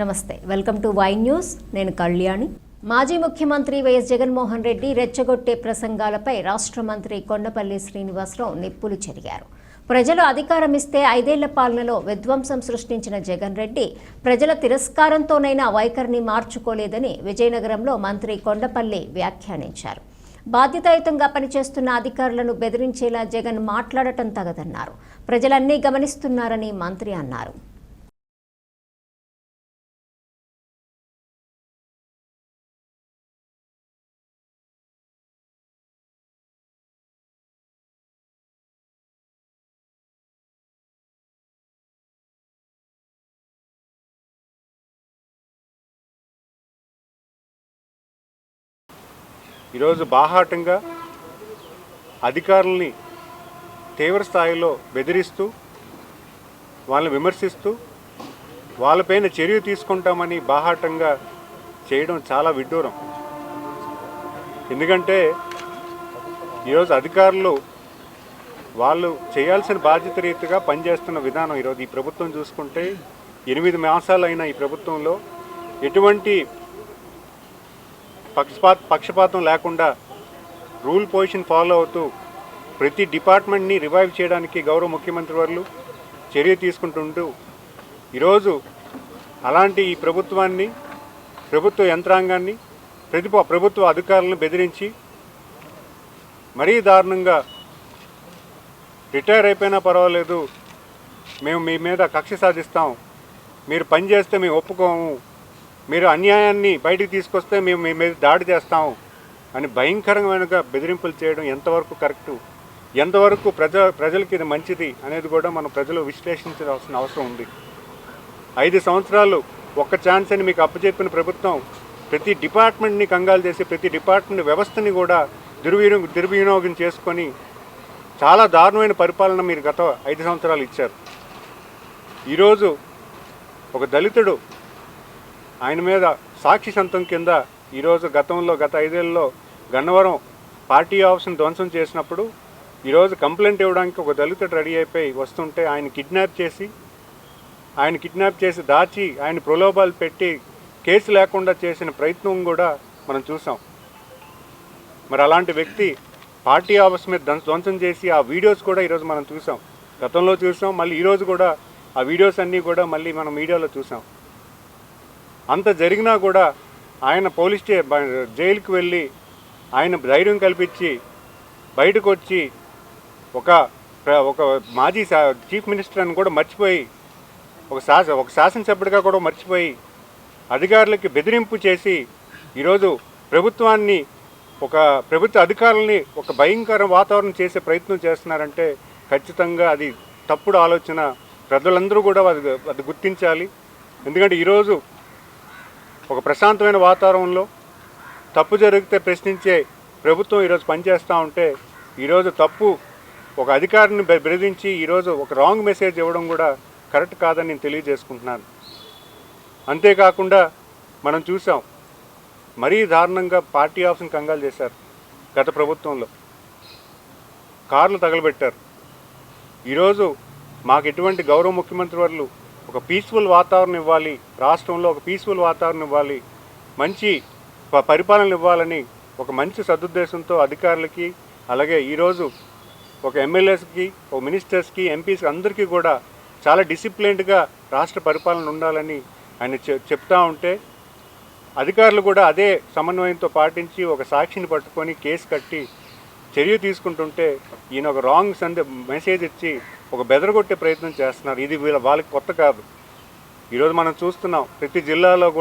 నమస్తే. Welcome to Y news. నేను కళ్యాణి. మాజీ ముఖ్యమంత్రి వైఎస్ జగన్మోహన్ రెడ్డి రెచ్చగొట్టే ప్రసంగాలపై రాష్ట్ర మంత్రి కొండపల్లి శ్రీనివాసరావు నిప్పులు చెరిగారు. ప్రజలు అధికారం ఇస్తే ఐదేళ్ళ పాలనలో విధ్వంసం సృష్టించిన జగన్ రెడ్డి ప్రజల తిరస్కారంతోనైనా వైఖరిని మార్చుకోలేదని విజయనగరంలో మంత్రి కొండపల్లి వ్యాఖ్యానించారు. బాధ్యతాయుతంగా పనిచేస్తున్న అధికారులను బెదిరించేలా జగన్ మాట్లాడటం తగదన్నారు. ప్రజలన్నీ గమనిస్తున్నారని మంత్రి అన్నారు. ఈరోజు బాహాటంగా అధికారుల్ని తీవ్ర స్థాయిలో బెదిరిస్తూ వాళ్ళని విమర్శిస్తూ వాళ్ళపైన చర్య తీసుకుంటామని బాహాటంగా చేయడం చాలా విడ్డూరం. ఎందుకంటే ఈరోజు అధికారులు వాళ్ళు చేయాల్సిన బాధ్యత రీతిగా పనిచేస్తున్న విధానం ఈరోజు ఈ ప్రభుత్వం చూసుకుంటే ఎనిమిది మాసాలైన ఈ ప్రభుత్వంలో ఎటువంటి పక్షపాత పక్షపాతం లేకుండా రూల్ పొజిషన్ ఫాలో అవుతూ ప్రతి డిపార్ట్మెంట్ని రివైవ్ చేయడానికి గౌరవ ముఖ్యమంత్రి వారు చర్య తీసుకుంటుంటూ ఈరోజు అలాంటి ఈ ప్రభుత్వాన్ని ప్రభుత్వ యంత్రాంగాన్ని ప్రతి ప్రభుత్వ అధికారులను బెదిరించి మరీ దారుణంగా రిటైర్ అయిపోయినా పర్వాలేదు మేము మీ మీద కక్ష సాధిస్తాం మీరు పని చేస్తే మేము ఒప్పుకోము మీరు అన్యాయాన్ని బయటికి తీసుకొస్తే మేము మీ మీద దాడి చేస్తాం అని భయంకరమైన బెదిరింపులు చేయడం ఎంతవరకు కరెక్టు? ఎంతవరకు ప్రజ ప్రజలకి ఇది మంచిది అనేది కూడా మనం ప్రజలు విశ్లేషించాల్సిన అవసరం ఉంది. ఐదు సంవత్సరాలు ఒక్క ఛాన్స్ అని మీకు అప్పచెప్పిన ప్రభుత్వం ప్రతి డిపార్ట్మెంట్ని కంగాలు చేసి ప్రతి డిపార్ట్మెంట్ వ్యవస్థని కూడా దుర్వినియోగం దుర్వినియోగం చేసుకొని చాలా దారుణమైన పరిపాలన మీరు గత ఐదు సంవత్సరాలు ఇచ్చారు. ఈరోజు ఒక దళితుడు ఆయన మీద సాక్షి సంతం కింద ఈరోజు గతంలో గత ఐదేళ్ళలో గన్నవరం పార్టీ ఆఫీస్ని ధ్వంసం చేసినప్పుడు ఈరోజు కంప్లైంట్ ఇవ్వడానికి ఒక దళితుడు రెడీ అయిపోయి వస్తుంటే ఆయన కిడ్నాప్ చేసి ఆయన కిడ్నాప్ చేసి దాచి ఆయన ప్రలోభాలు పెట్టి కేసు లేకుండా చేసిన ప్రయత్నం కూడా మనం చూసాం. మరి అలాంటి వ్యక్తి పార్టీ ఆఫీస్ మీద ధ్వంసం చేసి ఆ వీడియోస్ కూడా ఈరోజు మనం చూసాం. గతంలో చూసాం మళ్ళీ ఈరోజు కూడా ఆ వీడియోస్ అన్నీ కూడా మళ్ళీ మనం మీడియాలో చూసాం. అంత జరిగినా కూడా ఆయన పోలీస్ స్టే జైలుకి వెళ్ళి ఆయన ధైర్యం కల్పించి బయటకు వచ్చి ఒక ప్ర- ఒక మాజీ చీఫ్ మినిస్టర్ అని కూడా మర్చిపోయి ఒక శాస ఒక శాసనసభ్యుడిగా కూడా మర్చిపోయి అధికారులకి బెదిరింపు చేసి ఈరోజు ప్రభుత్వాన్ని ఒక ప్రభుత్వ అధికారుల్ని ఒక భయంకర వాతావరణం చేసే ప్రయత్నం చేస్తున్నారంటే ఖచ్చితంగా అది తప్పుడు ఆలోచన. ప్రజలందరూ కూడా అది అది గుర్తించాలి. ఎందుకంటే ఈరోజు ఒక ప్రశాంతమైన వాతావరణంలో తప్పు జరిగితే ప్రశ్నించే ప్రభుత్వం ఈరోజు పనిచేస్తూ ఉంటే ఈరోజు తప్పు ఒక అధికారిని బెదిరించి ఈరోజు ఒక రాంగ్ మెసేజ్ ఇవ్వడం కూడా కరెక్ట్ కాదని నేను తెలియజేసుకుంటున్నాను. అంతేకాకుండా మనం చూసాం మరీ దారుణంగా పార్టీ ఆఫీస్ని కంగాలు చేశారు గత ప్రభుత్వంలో. కార్లు తగలబెట్టారు. ఈరోజు మాకు ఎటువంటి గౌరవ ముఖ్యమంత్రి వర్లు ఒక పీస్ఫుల్ వాతావరణం ఇవ్వాలి. రాష్ట్రంలో ఒక పీస్ఫుల్ వాతావరణం ఇవ్వాలి. మంచి ప- పరిపాలన ఇవ్వాలని ఒక మంచి సదుద్దేశంతో అధికారులకి అలాగే ఈరోజు ఒక ఎమ్మెల్యేస్కి ఒక మినిస్టర్స్కి ఎంపీస్కి అందరికీ కూడా చాలా డిసిప్లిన్డ్గా రాష్ట్ర పరిపాలన ఉండాలని ఆయన చెప్తా ఉంటే అధికారులు కూడా అదే సమన్వయంతో పాటించి ఒక సాక్షిని పట్టుకొని కేసు కట్టి చర్య తీసుకుంటుంటే ఈయన ఒక రాంగ్ సందే మెసేజ్ ఇచ్చి ఒక బెదరగొట్టే ప్రయత్నం చేస్తున్నారు. ఇది వీళ్ళ వాళ్ళకి కొత్త కాదు. ఈరోజు మనం చూస్తున్నాం ప్రతి జిల్లాలో